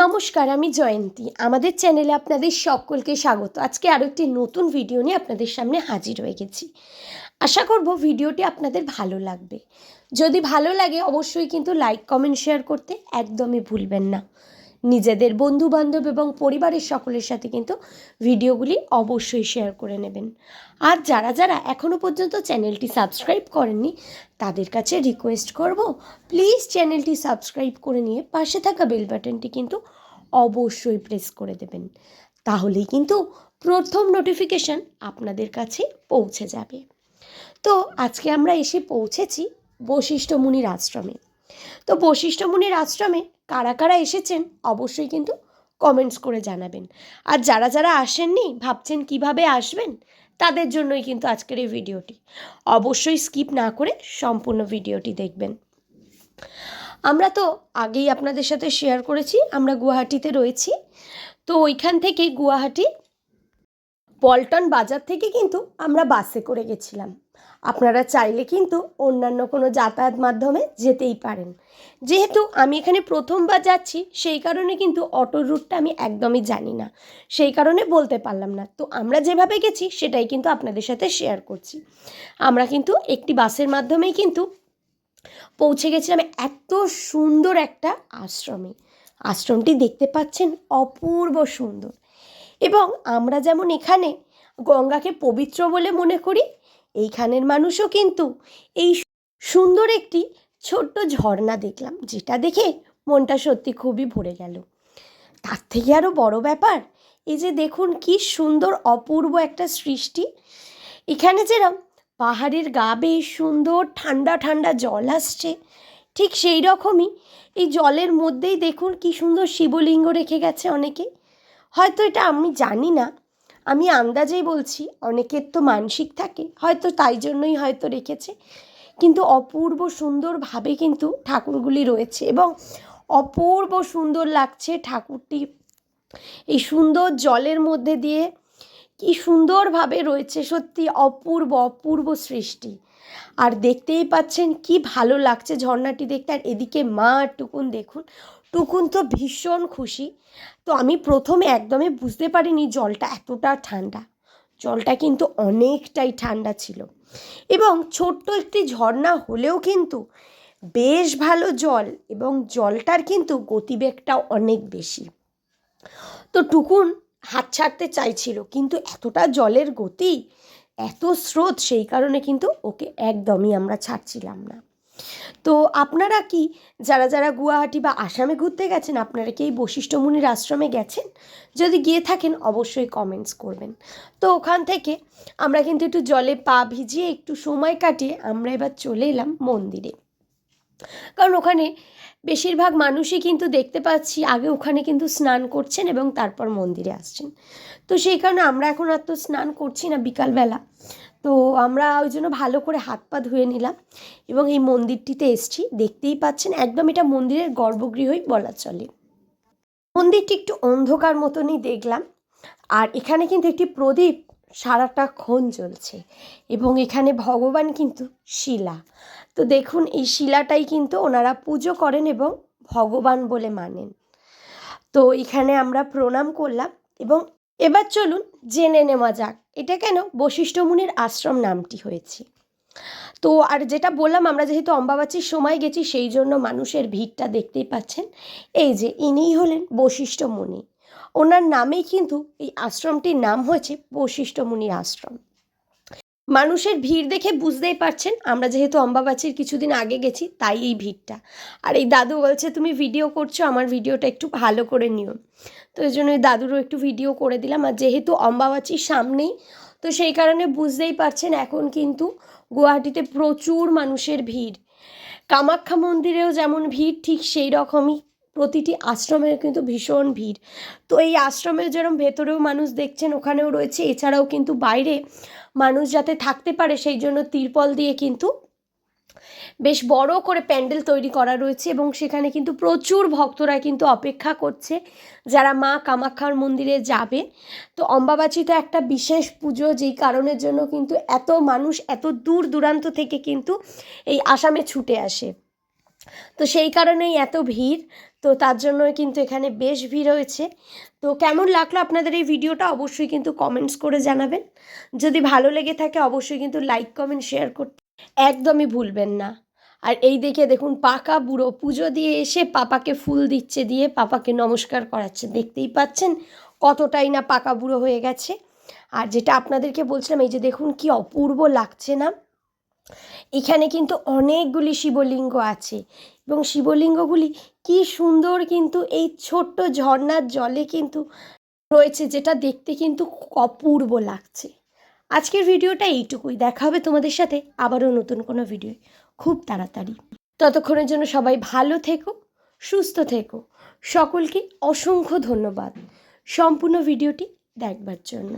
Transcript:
নমস্কার, আমি জয়ন্তী। আমাদের চ্যানেলে আপনাদের সকলকে স্বাগত। আজকে আরও একটি নতুন ভিডিও নিয়ে আপনাদের সামনে হাজির হয়ে গেছি। আশা করব ভিডিওটি আপনাদের ভালো লাগবে। যদি ভালো লাগে অবশ্যই কিন্তু লাইক, কমেন্ট, শেয়ার করতে একদমই ভুলবেন না। নিজেদের বন্ধু বান্ধব এবং পরিবারের সকলের সাথে কিন্তু ভিডিওগুলি অবশ্যই শেয়ার করে নেবেন। আর যারা যারা এখনও পর্যন্ত চ্যানেলটি সাবস্ক্রাইব করেননি, তাদের কাছে রিকোয়েস্ট করব প্লিজ চ্যানেলটি সাবস্ক্রাইব করে নিয়ে পাশে থাকা বেল বাটনটি কিন্তু অবশ্যই প্রেস করে দেবেন। তাহলেই কিন্তু প্রথম নোটিফিকেশান আপনাদের কাছে পৌঁছে যাবে। তো আজকে আমরা এসে পৌঁছেছি বশিষ্ঠ মুনির আশ্রমে। তো বশিষ্ঠ মুনির আশ্রমে কারা কারা এসেছেন অবশ্যই কিন্তু কমেন্টস করে জানাবেন। আর যারা যারা আসেননি, ভাবছেন কীভাবে আসবেন, তাদের জন্যই কিন্তু আজকের এই ভিডিওটি। অবশ্যই স্কিপ না করে সম্পূর্ণ ভিডিওটি দেখবেন। আমরা তো আগেই আপনাদের সাথে শেয়ার করেছি, আমরা গুয়াহাটিতে রয়েছি। তো ওইখান থেকে গুয়াহাটি, পল্টন বাজার থেকে কিন্তু আমরা বাসে করে গেছিলাম। আপনারা চাইলে কিন্তু অন্যান্য কোনো যাতায়াত মাধ্যমে যেতেই পারেন। যেহেতু আমি এখানে প্রথমবার যাচ্ছি, সেই কারণে কিন্তু অটোর রুটটা আমি একদমই জানি না। সেই কারণে বলতে পারলাম না। তো আমরা যেভাবে গেছি, সেটাই কিন্তু আপনাদের সাথে শেয়ার করছি। আমরা কিন্তু একটি বাসের মাধ্যমেই কিন্তু পৌঁছে গেছিলাম এত সুন্দর একটা আশ্রমে। আশ্রমটি দেখতে পাচ্ছেন অপূর্ব সুন্দর। এবং আমরা যেমন এখানে গঙ্গাকে পবিত্র বলে মনে করি এইখানের মানুষও কিন্তু এই সুন্দর একটি ছোট্ট ঝর্ণা দেখলাম, যেটা দেখে মনটা সত্যি খুবই ভরে গেল। তার থেকে আরও বড় ব্যাপার, এই যে দেখুন কি সুন্দর অপূর্ব একটা সৃষ্টি। এখানে যেরকম পাহাড়ের গা বেশ সুন্দর, ঠান্ডা ঠান্ডা জল আসছে, ঠিক সেই রকমই এই জলের মধ্যেই দেখুন কি সুন্দর শিবলিঙ্গ রেখে গেছে অনেকে। হয়তো এটা আমি জানি না আমি আন্দাজেই বলছি, অনেকের তো মানসিক থাকে, হয়তো তাই জন্যই হয়তো রেখেছে। কিন্তু অপূর্ব সুন্দরভাবে কিন্তু ঠাকুরগুলি রয়েছে এবং অপূর্ব সুন্দর লাগছে ঠাকুরটি। এই সুন্দর জলের মধ্যে দিয়ে কি সুন্দরভাবে রয়েছে সত্যি অপূর্ব অপূর্ব সৃষ্টি। আর দেখতেই পাচ্ছেন কি ভালো লাগছে ঝর্ণাটি দেখতে। আর এদিকে মা টুকুন দেখুন টুকুন তো ভীষণ খুশি। তো আমি প্রথমে একদমই বুঝতে পারিনি জলটা এতটা ঠান্ডা। জলটা কিন্তু অনেকটাই ঠান্ডা ছিল। এবং ছোট্ট একটি ঝর্ণা হলেও কিন্তু বেশ ভালো জল এবং জলটার কিন্তু গতিবেগটাও অনেক বেশি। তো টুকুন হাত ছাড়তে চাইছিল, কিন্তু এতটা জলের গতি, এত স্রোত, সেই কারণে কিন্তু ওকে একদমই আমরা ছাড়ছিলাম না। তো আপনারা কি, যারা যারা গুয়াহাটি বা আসামে ঘুরতে গেছেন, আপনারা কি এই বশিষ্ঠ আশ্রমে গেছেন? যদি গিয়ে থাকেন, অবশ্যই কমেন্টস করবেন। তো ওখান থেকে আমরা কিন্তু একটু জলে পা ভিজিয়ে একটু সময় কাটিয়ে আমরা এবার চলে এলাম মন্দিরে। কারণ ওখানে বেশিরভাগ মানুষই কিন্তু দেখতে পাচ্ছি, আগে ওখানে কিন্তু স্নান করছেন এবং তারপর মন্দিরে আসছেন। তো সেই কারণে আমরা এখন আর তো স্নান করছি না বিকালবেলা। তো আমরা ওই জন্য ভালো করে হাত পা ধুয়ে নিলাম এবং এই মন্দিরটিতে এসছি। দেখতেই পাচ্ছেন একদম এটা মন্দিরের গর্ভগৃহই বলা চলে। মন্দিরটি একটু অন্ধকার মতনই দেখলাম আর এখানে কিন্তু একটি প্রদীপ সারাটাক্ষণ জ্বলছে এবং এখানে ভগবান কিন্তু শিলা। তো দেখুন এই শিলাটাই কিন্তু ওনারা পুজো করেন এবং ভগবান বলে মানেন। তো এখানে আমরা প্রণাম করলাম এবং এবার চলুন জেনে নেওয়া যাক, এটা কেন বশিষ্ঠ মুনির আশ্রম নামটি হয়েছে। তো আর যেটা বললাম, আমরা যেহেতু অম্বাবাচীর সময় গেছি, সেই জন্য মানুষের ভিড়টা দেখতেই পাচ্ছেন। এই যে ইনিই হলেন বশিষ্ঠ মুনি। ওনার নামেই কিন্তু এই আশ্রমটির নাম হয়েছে বশিষ্ঠ মুনির আশ্রম। মানুষের ভিড় দেখে বুঝতেই পারছেন, আমরা যেহেতু অম্বাবাচীর কিছুদিন আগে গেছি, তাই এই ভিড়টা। আর এই দাদু বলছে, তুমি ভিডিও করছ, আমার ভিডিওটা একটু ভালো করে নিও। তো এই জন্য দাদুরও একটু ভিডিও করে দিলাম। আর যেহেতু অম্বাবাচীর সামনেই, তো সেই কারণে বুঝতেই পারছেন এখন কিন্তু গুয়াহাটিতে প্রচুর মানুষের ভিড়। কামাখ্যা মন্দিরেও যেমন ভিড়, ঠিক সেই রকমই প্রতিটি আশ্রমের কিন্তু ভীষণ ভিড়। তো এই আশ্রমের যেরকম ভেতরেও মানুষ দেখছেন, ওখানেও রয়েছে। এছাড়াও কিন্তু বাইরে মানুষ যাতে থাকতে পারে, সেই জন্য তিরপল দিয়ে কিন্তু বেশ বড় করে প্যান্ডেল তৈরি করা রয়েছে এবং সেখানে কিন্তু প্রচুর ভক্তরা কিন্তু অপেক্ষা করছে যারা মা কামাখ্যার মন্দিরে যাবে। তো অম্বাবাচী তো একটা বিশেষ পুজো যেই কারণের জন্য কিন্তু এত মানুষ এত দূর দূরান্ত থেকে কিন্তু এই আসামে ছুটে আসে। তো সেই কারণেই এত ভিড়, তো তার জন্যই কিন্তু এখানে বেশ ভিড় হয়েছে। তো কেমন লাগল আপনাদের এই ভিডিওটা অবশ্যই কিন্তু কমেন্টস করে জানাবেন। যদি ভালো লেগে থাকে অবশ্যই কিন্তু লাইক, কমেন্ট, শেয়ার করতে একদমই ভুলবেন না। আর এই দেখে দেখুন, পাকা বুড়ো পুজো দিয়ে এসে পাপাকে ফুল দিচ্ছে দিয়ে পাপাকে নমস্কার করাচ্ছে। দেখতেই পাচ্ছেন কতটাই না পাকা বুড়ো হয়ে গেছে। আর যেটা আপনাদেরকে বলছিলাম, এই যে দেখুন কি অপূর্ব লাগছে না। এখানে কিন্তু অনেকগুলি শিবলিঙ্গ আছে এবং শিবলিঙ্গগুলি কি সুন্দর কিন্তু এই ছোট্ট ঝর্ণার জলে কিন্তু রয়েছে, যেটা দেখতে কিন্তু অপূর্ব লাগছে। আজকের ভিডিওটা এইটুকুই। দেখা হবে তোমাদের সাথে আবারও নতুন কোনো ভিডিও। খুব তাড়াতাড়ি। ততক্ষণের জন্য সবাই ভালো থেকো, সুস্থ থেকো। সকলকে অসংখ্য ধন্যবাদ। সম্পূর্ণ ভিডিওটি দেখবার জন্য।